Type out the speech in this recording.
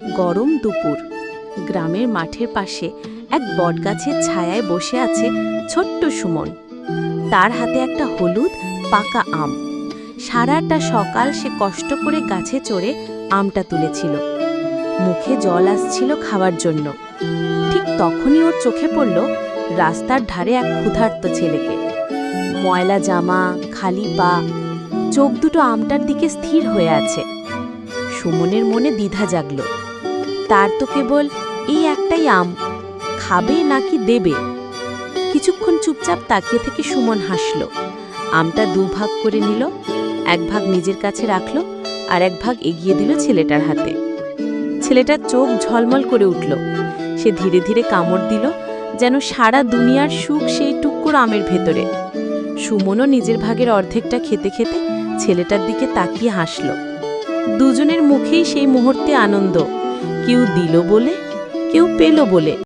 গরম দুপুর। গ্রামের মাঠের পাশে এক বটগাছের ছায়ায় বসে আছে ছোট্ট সুমন। তার হাতে একটা হলুদ, পাকা আম। সারাটা সকাল সে কষ্ট করে গাছে চড়ে আমটা তুলেছিল। মুখে জল আসছিল খাওয়ার জন্য। ঠিক তখনই ওর চোখে পড়ল রাস্তার ধারে এক ক্ষুধার্ত ছেলেকে। ময়লা জামা, খালি পা, চোখ দুটো আমটার দিকে স্থির হয়ে আছে। সুমনের মনে দ্বিধা জাগল। তার তো কেবল এই একটাই আম, খাবে নাকি দেবে? কিছুক্ষণ চুপচাপ তাকিয়ে থেকে সুমন হাসল। আমটা দুভাগ করে নিল, এক ভাগ নিজের কাছে রাখল আর এক ভাগ এগিয়ে দিল ছেলেটার হাতে। ছেলেটার চোখ ঝলমল করে উঠল। সে ধীরে ধীরে কামড় দিল, যেন সারা দুনিয়ার সুখ সেই টুকুর আমের ভেতরে। সুমনও নিজের ভাগের অর্ধেকটা খেতে খেতে ছেলেটার দিকে তাকিয়ে হাসল। দুজনের মুখেই সেই মুহূর্তে আনন্দ। কেউ দিল বলে কেউ পেল বলে।